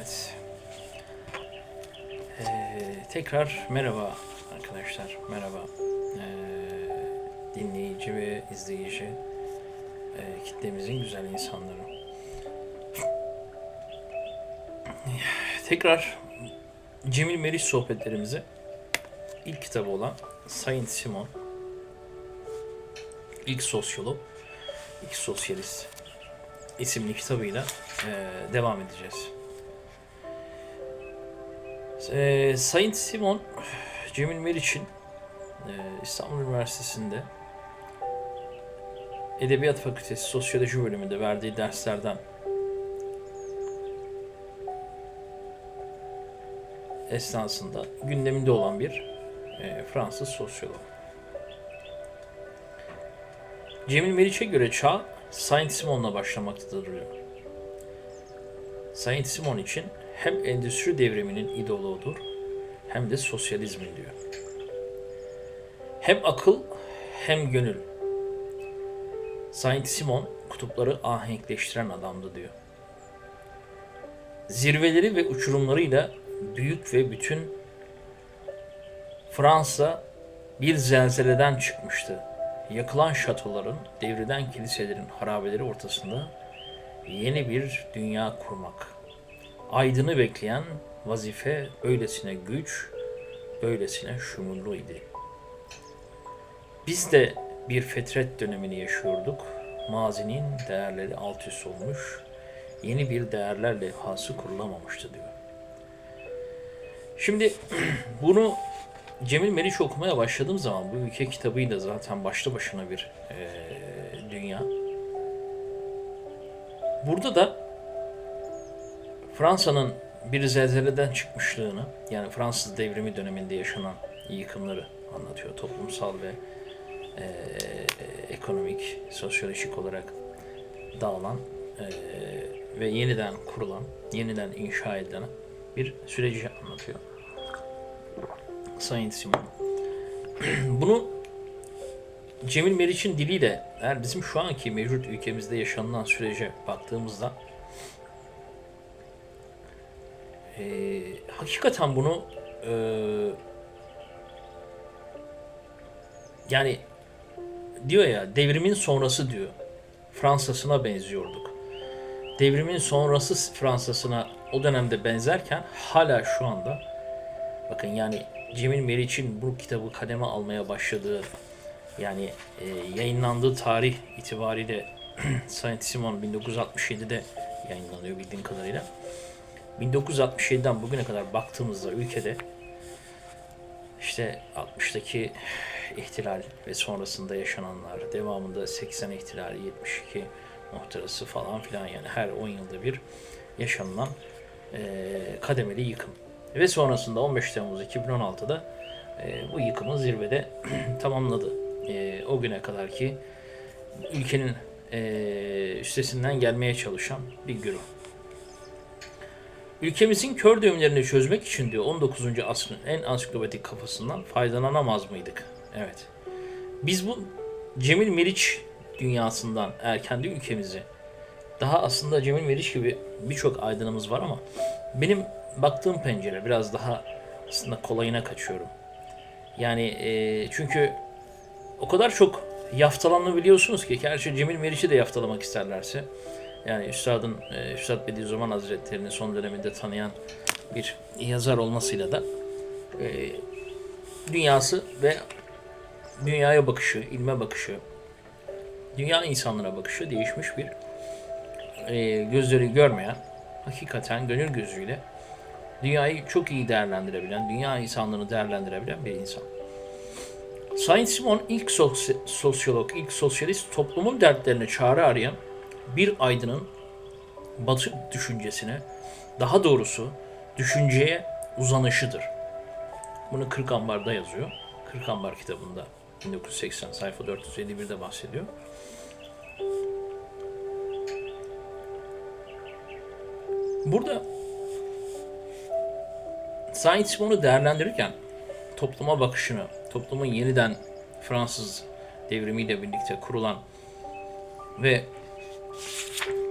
Evet. Ee, tekrar merhaba arkadaşlar. Merhaba. Ee, dinleyici ve izleyici e, kitlemizin güzel insanları. Tekrar Cemil Meriç sohbetlerimizi ilk kitabı olan Saint Simon ilk sosyolog, ilk sosyalist isimli kitabıyla e, devam edeceğiz. E, Saint Simon Cemil Meriç'in e, İstanbul Üniversitesi'nde Edebiyat Fakültesi Sosyoloji bölümünde verdiği derslerden esnasında gündeminde olan bir e, Fransız sosyolog. Cemil Meriç'e göre çağ Saint Simon'la başlamaktadır diyor. Saint Simon için hem endüstri devriminin idoluğudur hem de sosyalizmin diyor. Hem akıl hem gönül. Saint Simon kutupları ahenkleştiren adamdı diyor. Zirveleri ve uçurumlarıyla büyük ve bütün Fransa bir zelzeleden çıkmıştı. Yakılan şatoların, devrilen kiliselerin harabeleri ortasında yeni bir dünya kurmak. Aydın'ı bekleyen vazife öylesine güç, böylesine şumurlu idi. Biz de bir fetret dönemini yaşıyorduk. Mazinin değerleri alt üst olmuş, yeni bir değerler levhası kurulamamıştı diyor. Şimdi bunu Cemil Meriç okumaya başladığım zaman bu ülke kitabıyla zaten başlı başına bir e, dünya. Burada da Fransa'nın bir zelzeleden çıkmışlığını, yani Fransız devrimi döneminde yaşanan yıkımları anlatıyor. Toplumsal ve e, ekonomik, sosyolojik olarak dağılan e, ve yeniden kurulan, yeniden inşa edilen bir süreci anlatıyor. Saint Simon. Bunu Cemil Meriç'in diliyle eğer bizim şu anki mevcut ülkemizde yaşanılan sürece baktığımızda e, hakikaten bunu e, yani diyor ya devrimin sonrası diyor. Fransa'sına benziyorduk. Devrimin sonrası Fransa'sına o dönemde benzerken hala şu anda bakın yani Cemil Meriç'in bu kitabı kaleme almaya başladığı yani e, yayınlandığı tarih itibariyle Saint Simon 1967'de yayınlanıyor bildiğim kadarıyla. 1967'den bugüne kadar baktığımızda ülkede işte 60'taki ihtilal ve sonrasında yaşananlar, devamında 80 ihtilali, 72 muhtırası falan filan yani her 10 yılda bir yaşanılan e, kademeli yıkım. Ve sonrasında 15 Temmuz 2016'da e, bu yıkımı zirvede tamamladı. E, o güne kadar ki ülkenin e, üstesinden gelmeye çalışan bir güruh. Ülkemizin kör düğümlerini çözmek için diyor 19. asrın en ansiklopedik kafasından faydalanamaz mıydık? Evet. Biz bu Cemil Meriç dünyasından eğer kendi ülkemizi daha aslında Cemil Meriç gibi birçok aydınımız var ama benim baktığım pencere biraz daha aslında kolayına kaçıyorum. Yani e, çünkü o kadar çok yaftalanabiliyorsunuz ki gerçi Cemil Meriç'i de yaftalamak isterlerse yani Üstad'ın e, Üstad Bediüzzaman Hazretleri'ni son döneminde tanıyan bir yazar olmasıyla da e, dünyası ve dünyaya bakışı, ilme bakışı, dünya insanlara bakışı değişmiş bir e, gözleri görmeyen, hakikaten gönül gözüyle dünyayı çok iyi değerlendirebilen, dünya insanlığını değerlendirebilen bir insan. Saint Simon ilk sosy- sosyolog, ilk sosyalist toplumun dertlerine çare arayan bir aydının batı düşüncesine, daha doğrusu düşünceye uzanışıdır. Bunu Kırk Ambar'da yazıyor. Kırk Ambar kitabında 1980 sayfa 451'de bahsediyor. Burada Saint Simon'u değerlendirirken topluma bakışını, toplumun yeniden Fransız devrimiyle birlikte kurulan ve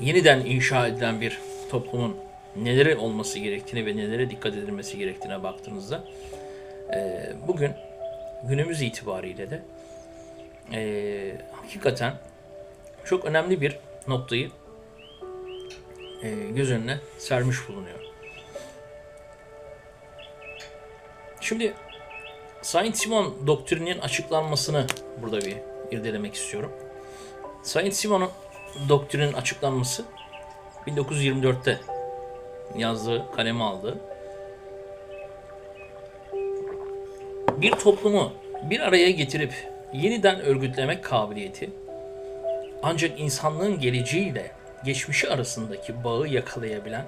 yeniden inşa edilen bir toplumun neleri olması gerektiğini ve nelere dikkat edilmesi gerektiğine baktığınızda e, bugün günümüz itibariyle de e, hakikaten çok önemli bir noktayı e, göz önüne sermiş bulunuyor. Şimdi Saint Simon doktrininin açıklanmasını burada bir irdelemek istiyorum. Saint Simon'un doktrinin açıklanması 1924'te yazdığı, kaleme aldığı bir toplumu bir araya getirip yeniden örgütlemek kabiliyeti ancak insanlığın geleceğiyle geçmişi arasındaki bağı yakalayabilen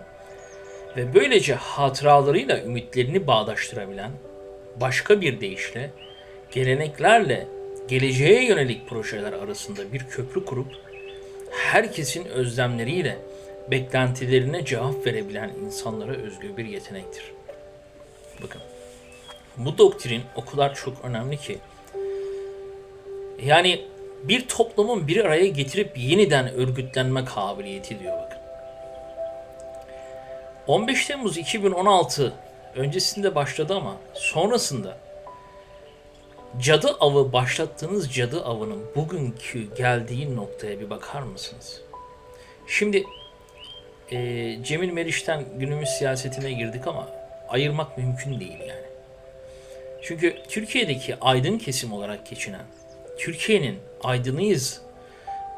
ve böylece hatıralarıyla ümitlerini bağdaştırabilen başka bir deyişle geleneklerle geleceğe yönelik projeler arasında bir köprü kurup herkesin özlemleriyle beklentilerine cevap verebilen insanlara özgü bir yetenektir. Bakın bu doktrin o kadar çok önemli ki yani bir toplumun bir araya getirip yeniden örgütlenme kabiliyeti diyor bakın. 15 Temmuz 2016 öncesinde başladı ama sonrasında cadı avı başlattığınız cadı avının bugünkü geldiği noktaya bir bakar mısınız? Şimdi e, Cemil Meriç'ten günümüz siyasetine girdik ama ayırmak mümkün değil yani. Çünkü Türkiye'deki aydın kesim olarak geçinen, Türkiye'nin aydınıyız,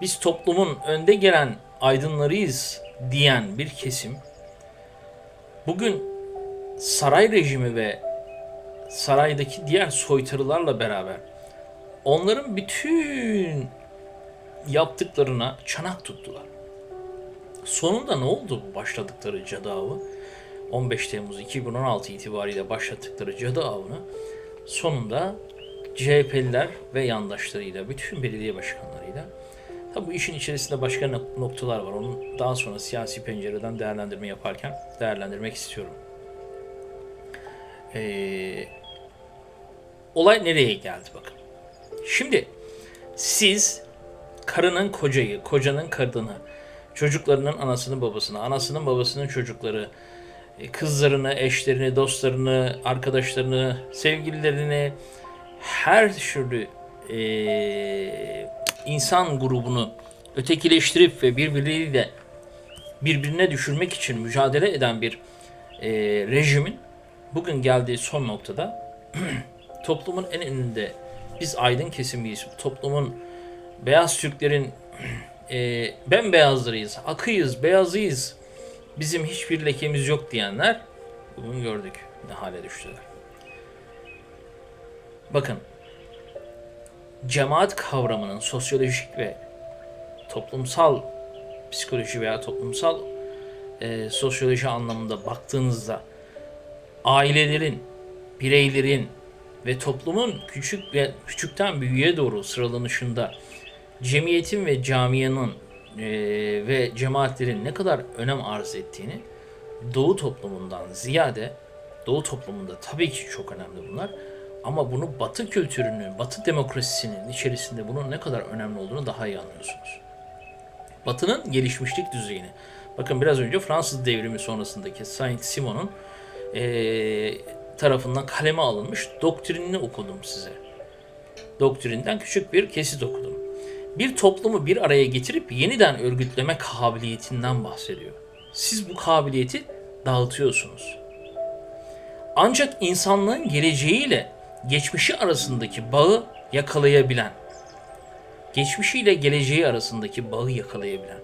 biz toplumun önde gelen aydınlarıyız diyen bir kesim, bugün saray rejimi ve saraydaki diğer soytarılarla beraber onların bütün yaptıklarına çanak tuttular. Sonunda ne oldu bu başladıkları cadı avı? 15 Temmuz 2016 itibariyle başlattıkları cadı avını sonunda CHP'liler ve yandaşlarıyla, bütün belediye başkanlarıyla Tabi bu işin içerisinde başka noktalar var. Onun daha sonra siyasi pencereden değerlendirme yaparken değerlendirmek istiyorum. Ee, olay nereye geldi bakın. Şimdi siz karının kocayı, kocanın kadını, çocuklarının anasının babasını, anasının babasının çocukları, e, kızlarını, eşlerini, dostlarını, arkadaşlarını, sevgililerini, her türlü e, insan grubunu ötekileştirip ve birbirleriyle birbirine düşürmek için mücadele eden bir e, rejimin bugün geldiği son noktada toplumun en önünde biz aydın kesimiyiz. Toplumun beyaz Türklerin e, bembeyazlarıyız, akıyız, beyazıyız. Bizim hiçbir lekemiz yok diyenler bugün gördük ne hale düştüler. Bakın cemaat kavramının sosyolojik ve toplumsal psikoloji veya toplumsal e, sosyoloji anlamında baktığınızda ailelerin, bireylerin ve toplumun küçük ve küçükten büyüğe doğru sıralanışında cemiyetin ve camianın e, ve cemaatlerin ne kadar önem arz ettiğini Doğu toplumundan ziyade Doğu toplumunda tabii ki çok önemli bunlar ama bunu Batı kültürünün, Batı demokrasisinin içerisinde bunun ne kadar önemli olduğunu daha iyi anlıyorsunuz. Batı'nın gelişmişlik düzeyini. Bakın biraz önce Fransız devrimi sonrasındaki Saint Simon'un e, tarafından kaleme alınmış doktrinini okudum size. Doktrinden küçük bir kesit okudum. Bir toplumu bir araya getirip yeniden örgütleme kabiliyetinden bahsediyor. Siz bu kabiliyeti dağıtıyorsunuz. Ancak insanlığın geleceğiyle geçmişi arasındaki bağı yakalayabilen, geçmişiyle geleceği arasındaki bağı yakalayabilen,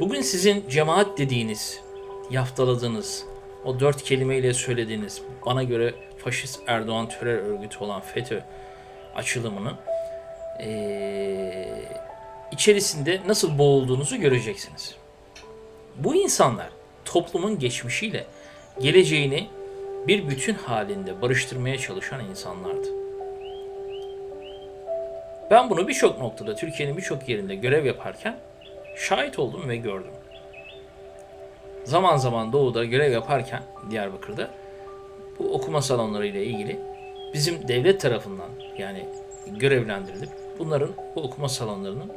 bugün sizin cemaat dediğiniz, yaftaladığınız, o dört kelimeyle söylediğiniz, bana göre faşist Erdoğan terör örgütü olan FETÖ açılımının ee, içerisinde nasıl boğulduğunuzu göreceksiniz. Bu insanlar toplumun geçmişiyle geleceğini bir bütün halinde barıştırmaya çalışan insanlardı. Ben bunu birçok noktada, Türkiye'nin birçok yerinde görev yaparken şahit oldum ve gördüm. Zaman zaman Doğu'da görev yaparken Diyarbakır'da bu okuma salonları ile ilgili bizim devlet tarafından yani görevlendirilip bunların bu okuma salonlarının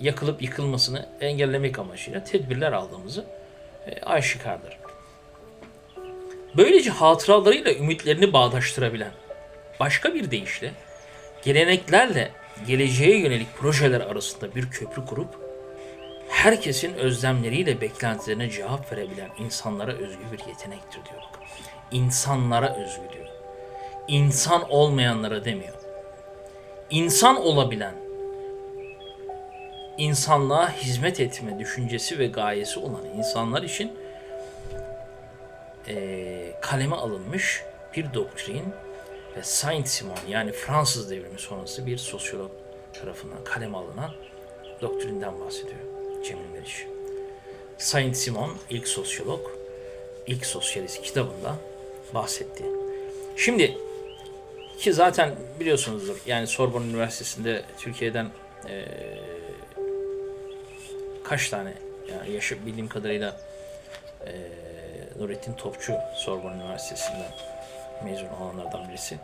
yakılıp yıkılmasını engellemek amacıyla tedbirler aldığımızı e, aşikardır. Böylece hatıralarıyla ümitlerini bağdaştırabilen, başka bir deyişle geleneklerle geleceğe yönelik projeler arasında bir köprü kurup herkesin özlemleriyle beklentilerine cevap verebilen insanlara özgü bir yetenektir diyor bak. İnsanlara özgü diyor. İnsan olmayanlara demiyor. İnsan olabilen, insanlığa hizmet etme düşüncesi ve gayesi olan insanlar için eee, kaleme alınmış bir doktrin ve Saint-Simon yani Fransız devrimi sonrası bir sosyolog tarafından kaleme alınan doktrinden bahsediyor Cemil Meriç. Saint-Simon ilk sosyolog, ilk sosyalist kitabında bahsetti. Şimdi ki zaten biliyorsunuzdur yani Sorbonne Üniversitesi'nde Türkiye'den eee, kaç tane yani yaşı bildiğim kadarıyla eee Nurettin Topçu Sorbonne Üniversitesi'nden mezun olanlardan birisi.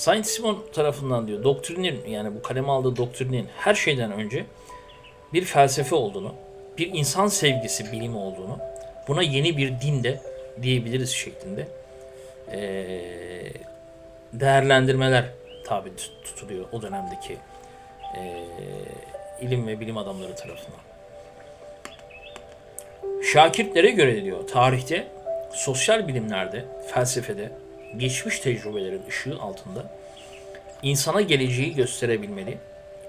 Saint Simon tarafından diyor doktrinin yani bu kaleme aldığı doktrinin her şeyden önce bir felsefe olduğunu, bir insan sevgisi bilimi olduğunu, buna yeni bir din de diyebiliriz şeklinde değerlendirmeler tabi tut- tutuluyor o dönemdeki ilim ve bilim adamları tarafından. Şakirtlere göre diyor tarihte, sosyal bilimlerde, felsefede, geçmiş tecrübelerin ışığı altında insana geleceği gösterebilmeli,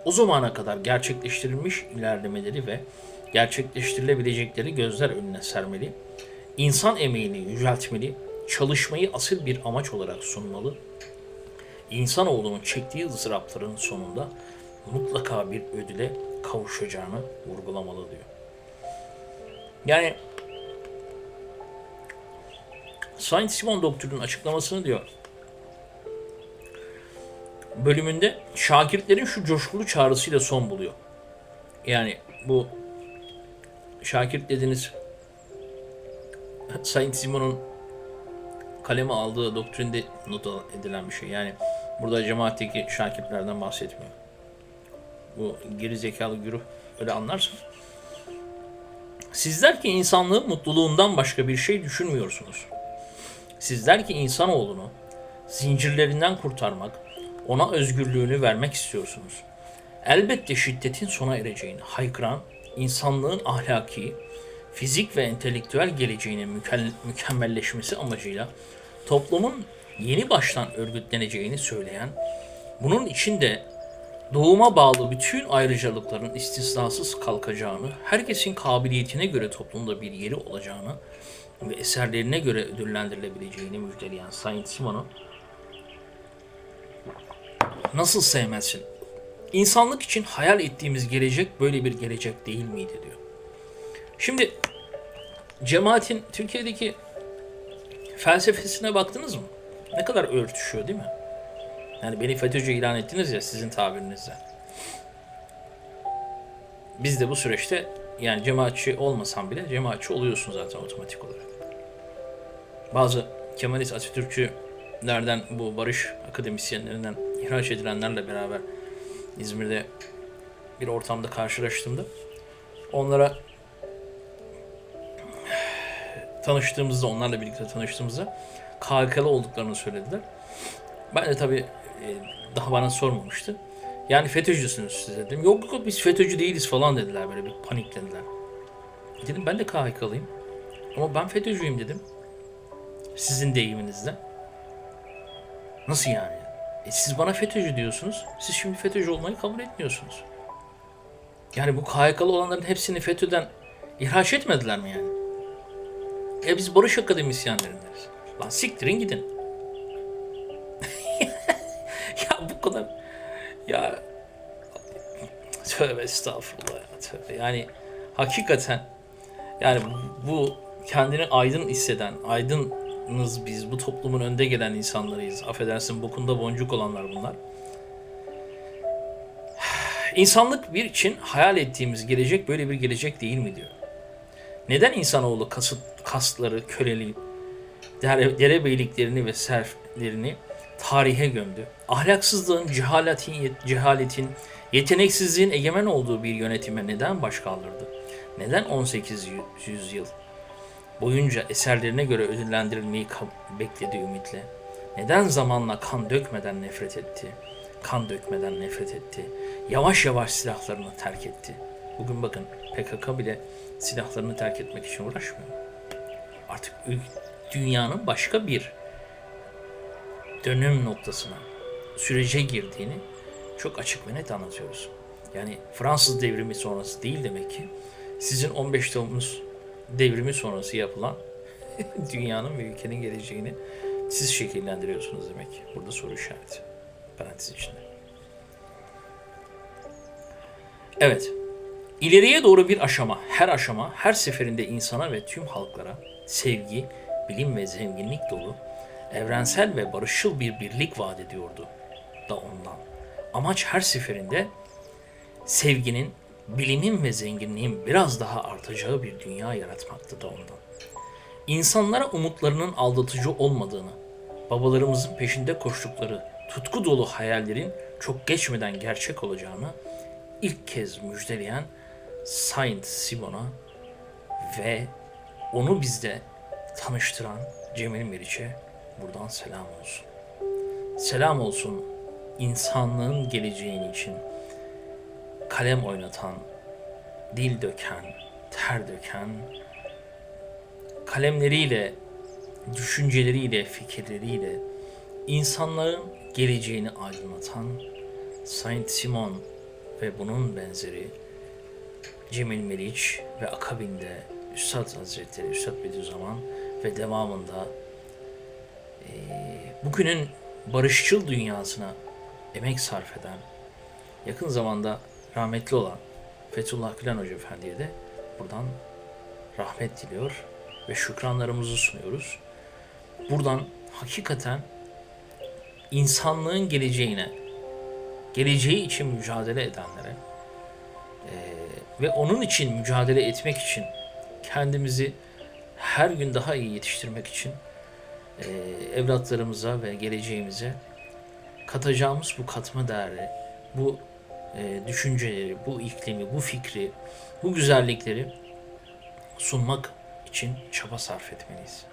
o zamana kadar gerçekleştirilmiş ilerlemeleri ve gerçekleştirilebilecekleri gözler önüne sermeli, insan emeğini yüceltmeli, çalışmayı asıl bir amaç olarak sunmalı, insanoğlunun çektiği ızdırapların sonunda mutlaka bir ödüle kavuşacağını vurgulamalı diyor. Yani Saint Simon doktrinin açıklamasını diyor. Bölümünde şakirtlerin şu coşkulu çağrısıyla son buluyor. Yani bu şakirt dediğiniz Saint Simon'un kaleme aldığı doktrinde not edilen bir şey. Yani burada cemaatteki şakirtlerden bahsetmiyor. Bu geri zekalı güruh öyle anlarsın. Sizler ki insanlığın mutluluğundan başka bir şey düşünmüyorsunuz. Sizler ki insanoğlunu zincirlerinden kurtarmak, ona özgürlüğünü vermek istiyorsunuz. Elbette şiddetin sona ereceğini haykıran, insanlığın ahlaki, fizik ve entelektüel geleceğinin mükemmelleşmesi amacıyla toplumun yeni baştan örgütleneceğini söyleyen, bunun içinde doğuma bağlı bütün ayrıcalıkların istisnasız kalkacağını, herkesin kabiliyetine göre toplumda bir yeri olacağını ve eserlerine göre ödüllendirilebileceğini müjdeleyen Saint Simon'u nasıl sevmezsin? İnsanlık için hayal ettiğimiz gelecek böyle bir gelecek değil miydi diyor. Şimdi cemaatin Türkiye'deki felsefesine baktınız mı? Ne kadar örtüşüyor değil mi? Yani beni FETÖ'cü ilan ettiniz ya sizin tabirinizle. Biz de bu süreçte yani cemaatçi olmasam bile cemaatçi oluyorsun zaten otomatik olarak. Bazı Kemalist Atatürkçülerden bu barış akademisyenlerinden ihraç edilenlerle beraber İzmir'de bir ortamda karşılaştığımda onlara tanıştığımızda, onlarla birlikte tanıştığımızda KHK'lı olduklarını söylediler. Ben de tabii e, daha bana sormamıştı. Yani FETÖ'cüsünüz siz dedim. Yok yok biz FETÖ'cü değiliz falan dediler böyle bir paniklediler. Dedim ben de KHK'lıyım. Ama ben FETÖ'cüyüm dedim. Sizin deyiminizle. Nasıl yani? E siz bana FETÖ'cü diyorsunuz. Siz şimdi FETÖ'cü olmayı kabul etmiyorsunuz. Yani bu KHK'lı olanların hepsini FETÖ'den ihraç etmediler mi yani? E biz barış akademisyenlerindeyiz. Lan siktirin gidin. ya bu kadar ya tövbe estağfurullah ya tövbe. Yani hakikaten yani bu kendini aydın hisseden, aydınız biz, bu toplumun önde gelen insanlarıyız. Affedersin bokunda boncuk olanlar bunlar. İnsanlık bir için hayal ettiğimiz gelecek böyle bir gelecek değil mi diyor. Neden insanoğlu kasıt, kasları, köleliği, dere, derebeyliklerini ve serflerini tarihe gömdü. Ahlaksızlığın, cehaletin, cehaletin, yeteneksizliğin egemen olduğu bir yönetime neden baş kaldırdı? Neden 18 yü- yüzyıl boyunca eserlerine göre ödüllendirilmeyi bekledi ümitle? Neden zamanla kan dökmeden nefret etti? Kan dökmeden nefret etti. Yavaş yavaş silahlarını terk etti. Bugün bakın PKK bile silahlarını terk etmek için uğraşmıyor. Artık dünyanın başka bir dönüm noktasına, sürece girdiğini çok açık ve net anlatıyoruz. Yani Fransız devrimi sonrası değil demek ki sizin 15 Temmuz devrimi sonrası yapılan dünyanın ve ülkenin geleceğini siz şekillendiriyorsunuz demek. Burada soru işareti. Parantez içinde. Evet. İleriye doğru bir aşama, her aşama, her seferinde insana ve tüm halklara sevgi, bilim ve zenginlik dolu, evrensel ve barışçıl bir birlik vaat ediyordu da ondan. Amaç her seferinde sevginin, bilimin ve zenginliğin biraz daha artacağı bir dünya yaratmaktı da ondan. İnsanlara umutlarının aldatıcı olmadığını, babalarımızın peşinde koştukları tutku dolu hayallerin çok geçmeden gerçek olacağını ilk kez müjdeleyen Saint Simon'a ve onu bizde tanıştıran Cemil Meriç'e buradan selam olsun. Selam olsun insanlığın geleceğin için kalem oynatan, dil döken, ter döken, kalemleriyle, düşünceleriyle, fikirleriyle insanların geleceğini aydınlatan Saint Simon ve bunun benzeri Cemil Meriç ve akabinde Üstad Hazretleri, Üstad Bediüzzaman ve devamında eee, bugünün barışçıl dünyasına emek sarf eden, yakın zamanda rahmetli olan Fethullah Gülen Hoca Efendi'ye de buradan rahmet diliyor ve şükranlarımızı sunuyoruz. Buradan hakikaten insanlığın geleceğine, geleceği için mücadele edenlere eee, ve onun için mücadele etmek için kendimizi her gün daha iyi yetiştirmek için eee, evlatlarımıza ve geleceğimize katacağımız bu katma değeri, bu eee, düşünceleri, bu iklimi, bu fikri, bu güzellikleri sunmak için çaba sarf etmeliyiz.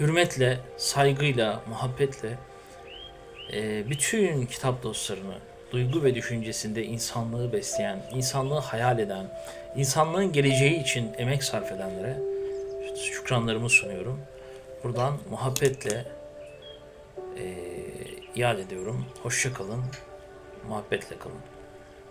Hürmetle, saygıyla, muhabbetle e, bütün kitap dostlarını duygu ve düşüncesinde insanlığı besleyen, insanlığı hayal eden, insanlığın geleceği için emek sarf edenlere şükranlarımı sunuyorum. Buradan muhabbetle e, iade ediyorum. Hoşça kalın, muhabbetle kalın.